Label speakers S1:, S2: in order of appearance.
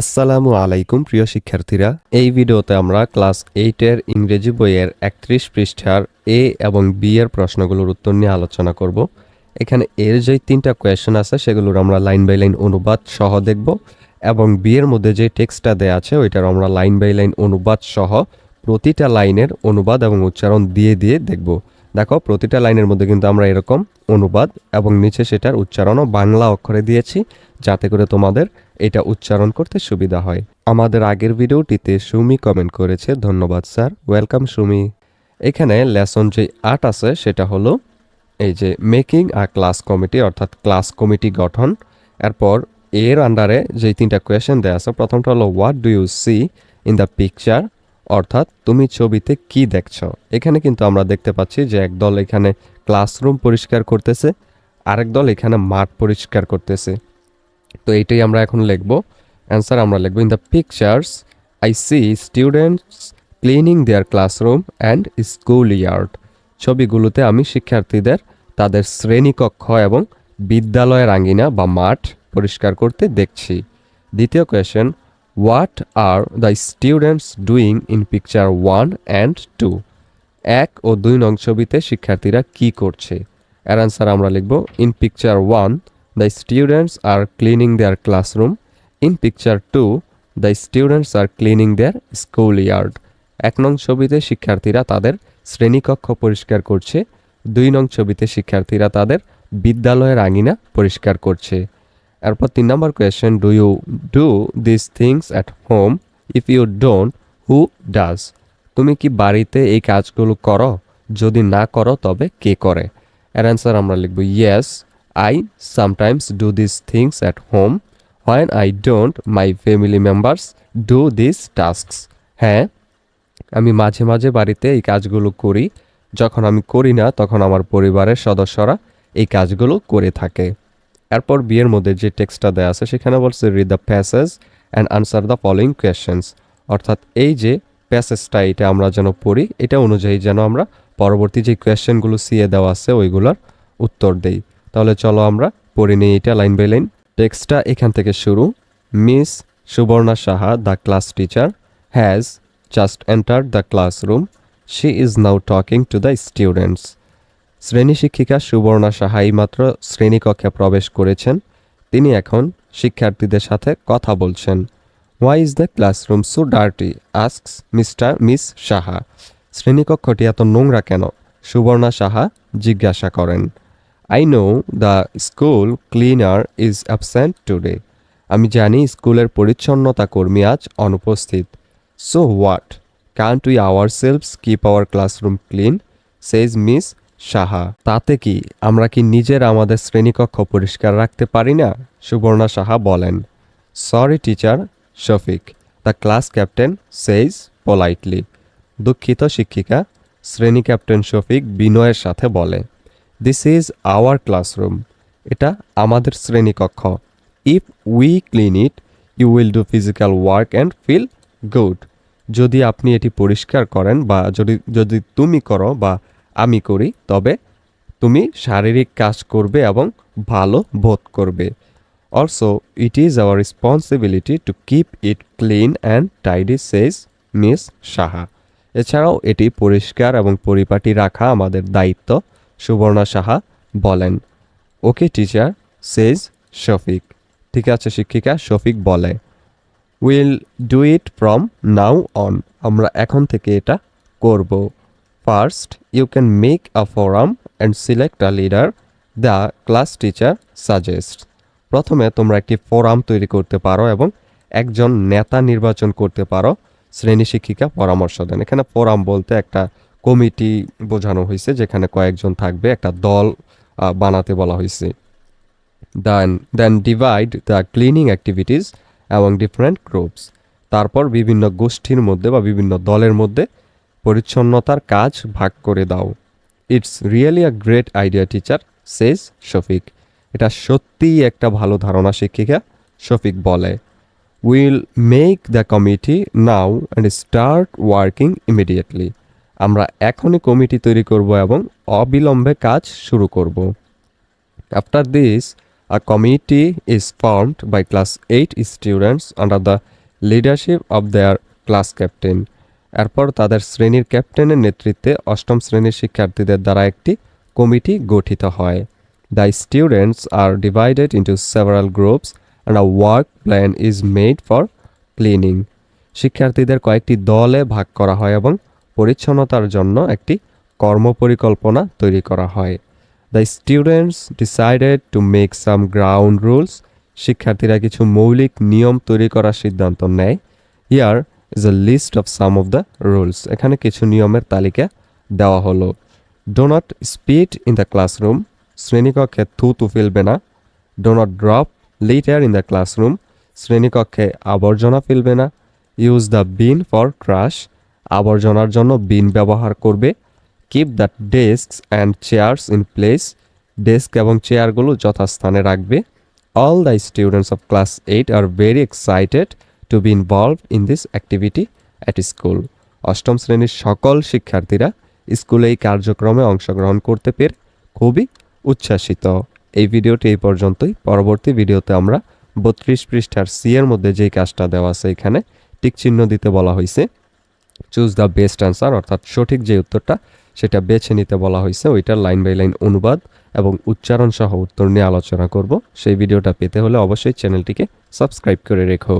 S1: আসসালামু আলাইকুম, প্রিয় শিক্ষার্থীরা। এই ভিডিওতে আমরা ক্লাস এইটের ইংরেজি বইয়ের একত্রিশ পৃষ্ঠার এ এবং বি এর প্রশ্নগুলোর উত্তর নিয়ে আলোচনা করব। এখানে এর যে তিনটা কোয়েশন আছে, সেগুলোর আমরা লাইন বাই লাইন অনুবাদ সহ দেখব এবং বি এর মধ্যে যে টেক্সটটা দেয়া আছে, ওইটার আমরা লাইন বাই লাইন অনুবাদ সহ প্রতিটা লাইনের অনুবাদ এবং উচ্চারণ দিয়ে দিয়ে দেখব। দেখো, প্রতিটা লাইনের মধ্যে কিন্তু আমরা এরকম অনুবাদ এবং নিচে সেটার উচ্চারণও বাংলা অক্ষরে দিয়েছি, যাতে করে তোমাদের এটা উচ্চারণ করতে সুবিধা হয়। আমাদের আগের ভিডিওটিতে সুমি কমেন্ট করেছে, ধন্যবাদ স্যার ওয়েলকাম সুমি। এখানে লেসন যে আর্ট আছে, সেটা হলো এই যে মেকিং আ ক্লাস কমিটি অর্থাৎ ক্লাস কমিটি গঠন। এরপর এর আন্ডারে যে তিনটা কোয়েশ্চেন দেওয়া আছে, প্রথমটা হলো what do you see in the picture অর্থাৎ, তুমি ছবিতে কি দেখছ? এখানে কিন্তু আমরা দেখতে পাচ্ছি যে একদল এখানে ক্লাসরুম পরিষ্কার করতেছে, আরেক দল এখানে মাঠ পরিষ্কার করতেছে। তো এইটাই আমরা এখন লিখব। অ্যান্সার আমরা লিখব। In the pictures I see students cleaning their classroom and school yard ছবিগুলোতে আমি শিক্ষার্থীদের তাদের শ্রেণীকক্ষ এবং বিদ্যালয়ের আঙ্গিনা বা মাঠ পরিষ্কার করতে দেখছি। দ্বিতীয় question what are the students doing in picture one and two এক ও দুই নং ছবিতে শিক্ষার্থীরা কি করছে? এর অ্যান্সার আমরা লিখব in picture one students are cleaning their classroom in picture two the students are cleaning their school yard এক নং ছবিতে শিক্ষার্থীরা তাদের শ্রেণীকক্ষ পরিষ্কার করছে। দুই নং ছবিতে শিক্ষার্থীরা তাদের বিদ্যালয়ের আঙিনা পরিষ্কার করছে। এরপর তিন number question do you do this things at home if you don't who does তুমি কি বাড়িতে এই কাজগুলো করো? যদি না করো, তবে কে করে? এর অ্যান্সার আমরা লিখব yes I sometimes do this things at home when I don't my family members do this tasks হ্যাঁ আমি মাঝে মাঝে বাড়িতে এই কাজগুলো করি। যখন আমি করি না, তখন আমার পরিবারের সদস্যরা এই কাজগুলো করে থাকে। এরপর বিয়ের মধ্যে যে টেক্সটটা দেওয়া আছে, সেখানে বলছে read the passage and answer the following questions অর্থাৎ এই যে প্যাসেজটা এটা আমরা যেন পড়ি, এটা অনুযায়ী যেন আমরা পরবর্তী যে কোয়েশ্চেনগুলো সিয়ে দেওয়া আছে, ওইগুলোর উত্তর দেই। তাহলে চলো আমরা পড়ে নিই এটা লাইন বাই লাইন। টেক্সটটা এখান থেকে শুরু। Miss Subarna Saha the class teacher has just enter the classroom she is now talking to the students শ্রেণি শিক্ষিকা সুবর্ণা সাহা মাত্র শ্রেণীকক্ষে প্রবেশ করেছেন। তিনি এখন শিক্ষার্থীদের সাথে কথা বলছেন। Why is the classroom so dirty asks mister Miss Saha. শ্রেণীকক্ষটি এত নোংরা কেন? সুবর্ণা সাহা জিজ্ঞাসা করেন। I know the school cleaner is absent today আমি জানি স্কুলের পরিচ্ছন্নতা কর্মী আজ অনুপস্থিত। So what can't we ourselves keep our classroom clean says Miss Saha তাতে কি? আমরা কি নিজের আমাদের শ্রেণীকক্ষ পরিষ্কার রাখতে পারি না? সুবর্ণা সাহা বলেন। Sorry teacher Shafiq the class captain says politely দুঃখিত, শিক্ষিকা, শ্রেণি ক্যাপ্টেন শফিক বিনয়ের সাথে বলে। দিস ইজ আওয়ার ক্লাসরুম এটা আমাদের শ্রেণীকক্ষ। If we clean it you will do physical work and feel good যদি আপনি এটি পরিষ্কার করেন বা যদি যদি তুমি করো বা আমি করি, তবে তুমি শারীরিক কাজ করবে এবং ভালো বোধ করবে। Also it is our responsibility to keep it clean and tidy says Miss Saha এছাড়াও এটি পরিষ্কার এবং পরিপাটি রাখা আমাদের দায়িত্ব। সুবর্ণা সাহা বলেন। Okay, teacher says Shafiq. ঠিক আছে, শিক্ষিকা, শফিক বলে। Will do it from now on আমরা এখন থেকে এটা করব। First you can make a forum and select a leader the class teacher suggest প্রথমে তোমরা একটি ফোরাম তৈরি করতে পারো এবং একজন নেতা নির্বাচন করতে পারো। শ্রেণি শিক্ষিকা পরামর্শ দেন। এখানে ফোরাম বলতে একটা কমিটি বোঝানো হয়েছে, যেখানে কয়েকজন থাকবে। একটা দল বানাতে বলা হয়েছে। Then then divide the cleaning activities এবং ডিফারেন্ট গ্রুপস তারপর বিভিন্ন গোষ্ঠীর মধ্যে বা বিভিন্ন দলের মধ্যে পরিচ্ছন্নতার কাজ ভাগ করে দাও। It's really a great idea teacher says Shafiq এটা সত্যিই একটা ভালো ধারণা শিক্ষিকা শফিক বলে। Will make the committee now and start working immediately আমরা এখনই কমিটি তৈরি করব এবং অবিলম্বে কাজ শুরু করব। After this a committee is formed by class 8 students under the leadership of their class captain এরপর তাদের শ্রেণির ক্যাপ্টেনের নেতৃত্বে অষ্টম শ্রেণির শিক্ষার্থীদের দ্বারা একটি কমিটি গঠিত হয়। The students are divided into several groups and a work plan is made for cleaning শিক্ষার্থীদের কয়েকটি দলে ভাগ করা হয় এবং পরিচ্ছন্নতার জন্য একটি কর্মপরিকল্পনা তৈরি করা হয়। The students decided to make some ground rules শিক্ষার্থীরা কিছু মৌলিক নিয়ম তৈরি করার সিদ্ধান্ত নেয়। Here is a list of some of the rules এখানে কিছু নিয়মের তালিকা দেওয়া হলো। Do not spit in the classroom শ্রেণীকক্ষে থু তু ফেলবে না। Do not drop litter in the classroom শ্রেণীকক্ষে আবর্জনা ফেলবে না। Use the bin for trash আবর্জনার জন্য বিন ব্যবহার করবে। Keep the desks and chairs in place desk এবং চেয়ারগুলো যথাস্থানে রাখবে। All the students of class eight are very excited to be involve in this activity at school অষ্টম শ্রেণির সকল শিক্ষার্থীরা স্কুলে এই কার্যক্রমে অংশগ্রহণ করতে পেরে খুবই উচ্ছ্বাসিত। এই ভিডিওটি এই পর্যন্তই। পরবর্তী ভিডিওতে আমরা বত্রিশ পৃষ্ঠার সি এর মধ্যে যেই কাজটা দেওয়া আছে এখানে, টিক চিহ্ন দিতে বলা হয়েছে চুজ দ্য বেস্ট অ্যান্সার অর্থাৎ সঠিক যে উত্তরটা, সেটা বেছে নিতে বলা হয়েছে। ওইটার লাইন বাই লাইন অনুবাদ এবং উচ্চারণ সহ উত্তর নিয়ে আলোচনা করব। সেই ভিডিওটা পেতে হলে অবশ্যই চ্যানেলটিকে সাবস্ক্রাইব করে রেখো।